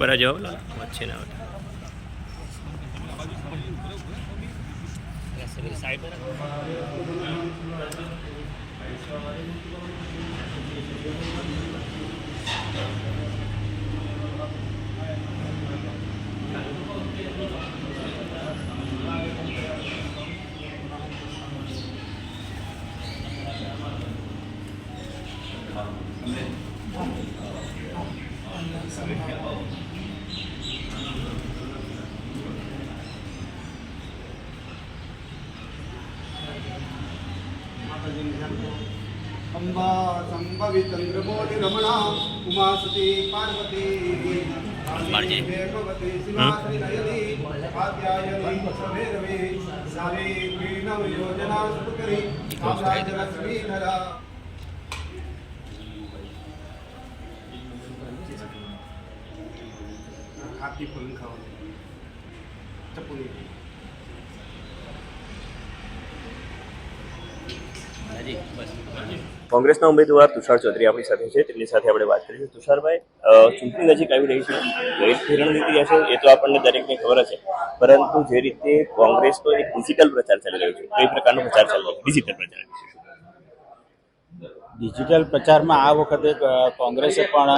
બરા જાઓ વચ્ચે ના આવતા અંબા સંભવિ ચંદ્રમોદિ રમણા ઉમા સતી પાર્વતી. ભગવતી શિવાશ્રી નયની આદ્યાયની સભૈરવી સારી પીનવ યોજના સુકરી સામ્રાજ્યલક્ષ્મી ધરા. હાથી ફૂલ ખાવાનું. ચપુલી કોંગ્રેસના ઉમેદવાર તુષાર ચૌધરી આપણી સાથે છે. તેમની સાથે આપણે વાત કરીશું. તુષારભાઈ ચૂંટણી નજીક આવી રહી છે. કઈ રણનીતિ હશે એ તો આપણને દરેકને ખબર છે. પરંતુ જે રીતે કોંગ્રેસનો એક ડિજિટલ પ્રચાર ચાલી રહ્યો છે કઈ પ્રકારનો પ્રચાર ચાલી રહ્યો છે. ડિજિટલ પ્રચાર. ડિજિટલ પ્રચારમાં આ વખતે કોંગ્રેસે પણ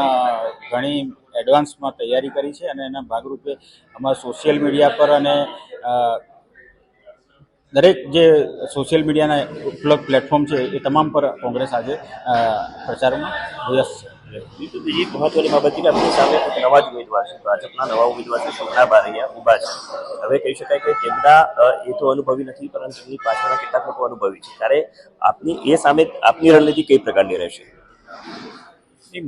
ઘણી એડવાન્સમાં તૈયારી કરી છે અને એના ભાગરૂપે અમારા સોશિયલ મીડિયા પર અને દરેક જે સોશિયલ મીડિયાના ઉપલબ્ધ પ્લેટફોર્મ છે એ તમામ પર કોંગ્રેસ આજે પ્રચારમાં વ્યસ્ત છે. બીજી મહત્વની બાબત છે કે આપણી સામે એક નવા જ ઉમેદવાર છે. ભાજપના નવા ઉમેદવાર છે શોભના બારૈયા ઊભા છે. હવે કહી શકાય કે તેમના એ તો અનુભવી નથી પરંતુ તેમની પાછળના કેટલાક લોકો અનુભવી છે. ત્યારે આપની એ સામે આપની રણનીતિ કઈ પ્રકારની રહેશે?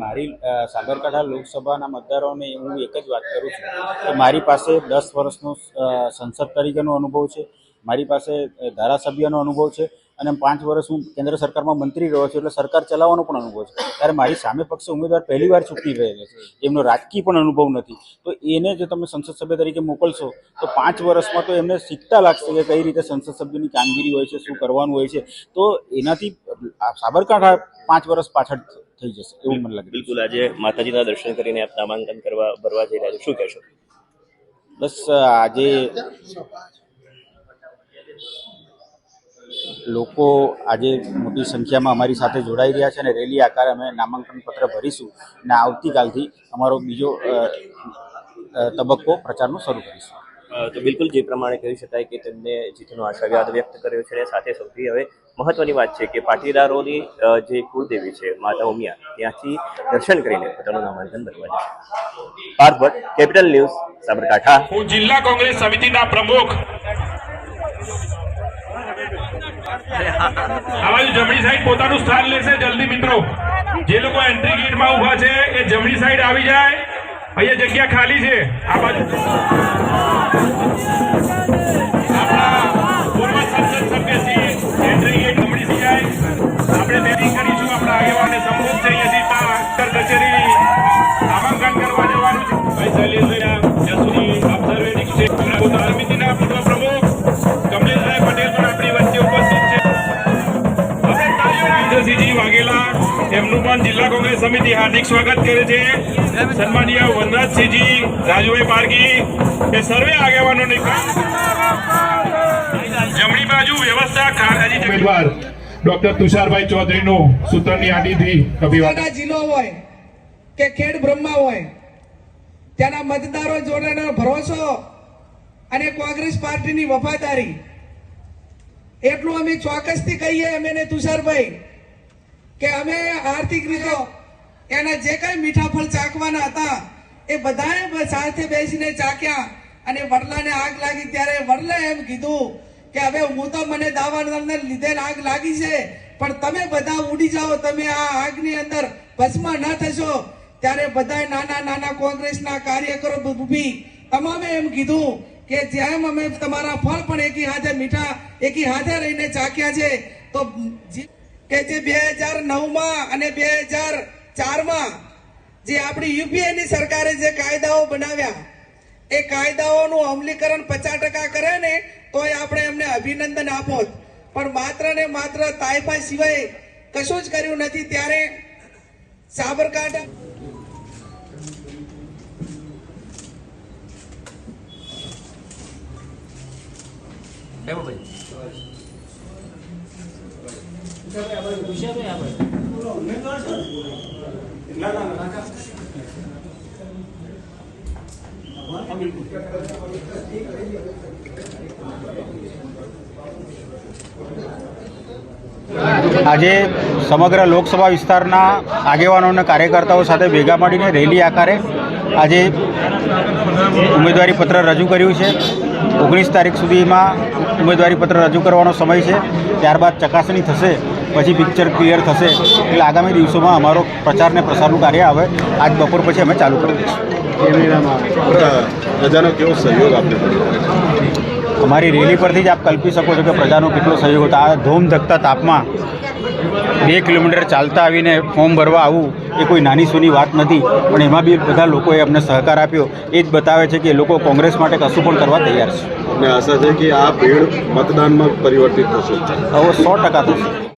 મારી સાબરકાંઠા લોકસભાના મતદારોને હું એક જ વાત કરું છું કે મારી પાસે દસ વર્ષનો સંસદ તરીકેનો અનુભવ છે. મારી પાસે ધારાસભ્યનો અનુભવ છે અને પાંચ વર્ષ હું કેન્દ્ર સરકારમાં મંત્રી રહ્યો છું એટલે સરકાર ચલાવવાનો પણ અનુભવ છે. ત્યારે મારી સામે પક્ષે ઉમેદવાર પહેલી વાર ચૂંટણી રહેલો છે. એમનો રાજકીય પણ અનુભવ નથી. તો એને જો તમે સંસદ સભ્ય તરીકે મોકલશો તો પાંચ વર્ષમાં તો એમને શીખતા લાગશે કે કઈ રીતે સંસદ સભ્યની કામગીરી હોય છે શું કરવાનું હોય છે. તો એનાથી સાબરકાંઠા પાંચ વર્ષ પાછળ થઈ જશે એવું મને લાગે બિલકુલ. આજે માતાજીના દર્શન કરીને આપ નામાંકન કરવા ભરવા જઈ રહ્યા છો. શું કહેશો? બસ આજે લોકો આજે મોટી સંખ્યામાં અમારી સાથે જોડાઈ રહ્યા છે અને રેલી આકારે અમે નામાંકન પત્ર ભરીશું અને આવતીકાલથી અમારો બીજો તબક્કો પ્રચારનો શરૂ કરીશું. તો બિલકુલ જે પ્રમાણે કહી શકાય કે તેમને જીતનો આશાવાદ વ્યક્ત કર્યો છે અને સાથે સૌથી હવે મહત્વની વાત છે કે પાટીદારોની જે કુળદેવી છે માતા ઉમિયા ત્યાંથી દર્શન કરીને પોતાનું નામાંકન ભરવા જશે. Parth Bhatt capital news Sabarkantha. હું જિલ્લા કોંગ્રેસ સમિતિના પ્રમુખ આ બાજુ જમણી સાઈડ પોતાનું સ્થાન લેશે. જલ્દી મિત્રો, જે લોકો એન્ટ્રી ગેટમાં ઊભા છે, એ જમણી સાઈડ આવી જાય. અહીંયા જગ્યા ખાલી છે. આ બાજુ. સમિતિ હાર્દિક સ્વાગત કરે છે. સન્માનીય વનરાજસિંહજી રાજુભાઈ પારગી એ સર્વે આગેવાનોને જમણી બાજુ વ્યવસ્થા ખાલી ઉમેદવાર ડોક્ટર તુષારભાઈ ચૌધરીનું સૂત્રની આડીથી અભિવાદન જિલ્લો હોય કે ખેડ બ્રહ્મા હોય ત્યાંના મતદારો જોડેનો ભરોસો અને કોંગ્રેસ પાર્ટીની વફાદારી. એટલું અમે ચોક્કસથી કહીએ અમે તુષારભાઈ કે અમે આર્થિક રીતે એના જે કઈ મીઠા ફળ ચાખવાના હતા, એ બધાએ સાથે બેસીને ચાખ્યા અને વડલાને આગ લાગી. ત્યારે વડલે એમ કીધું કે, હવે હું તો મને દાવાનળને લીધે આગ લાગી છે, પણ તમે બધા ઉડી જાઓ, તમે આ આગની અંદર ભસ્મ ન થશો. ત્યારે બધાએ નાના નાના કોંગ્રેસના કાર્યકરો ઊભી તમામે એમ કીધું કે, જેમ અમે તમારા ફળ પણ એકી હાથે મીઠા, એકી હાથે રહીને ચાખ્યા છે, તો કે જે બે હજાર નવમાં અને બે હજાર ચારમાં જે આપણી યુપીએની સરકારે જે કાયદાઓ બનાવ્યા એ કાયદાઓનું અમલીકરણ પચાસ ટકા કરે ને તોય આપણે એમને અભિનંદન આપો પણ માત્ર ને માત્ર તાયફા સિવાય કશું જ કર્યું નથી ત્યારે સાબરકાંઠા વિષય ભાઈ આપણે આજે સમગ્ર લોકસભા વિસ્તારના આગેવાનો અને કાર્યકર્તાઓ સાથે ભેગા મળીને રેલી આકારે આજે ઉમેદવારી પત્ર રજૂ કર્યું છે. ઓગણીસ તારીખ સુધીમાં ઉમેદવારી પત્ર રજૂ કરવાનો સમય છે. ત્યારબાદ ચકાસણી થશે. પછી પિક્ચર ક્લિયર થશે. એટલે આગામી દિવસોમાં અમારો પ્રચાર ને પ્રસારનું કાર્ય આવે. આજ બપોર પછી અમે ચાલુ કરી દઈશું. પ્રજાનો કેવો સહયોગ આપને અમારી રેલી પરથી જ આપ કલ્પી શકો છો કે પ્રજાનો કેટલો સહયોગ હતો. આ ધોમ ધકતા તાપમાં બે કિલોમીટર ચાલતા આવીને ફોર્મ ભરવા આવવું એ કોઈ નાની સૂની વાત નથી. પણ એમાં બી બધા લોકોએ અમને સહકાર આપ્યો. એ જ બતાવે છે કે લોકો કોંગ્રેસ માટે કશું પણ કરવા તૈયાર છે. અને આશા છે કે આ ભીડ મતદાનમાં પરિવર્તિત થશે. હવે સો ટકા થશે.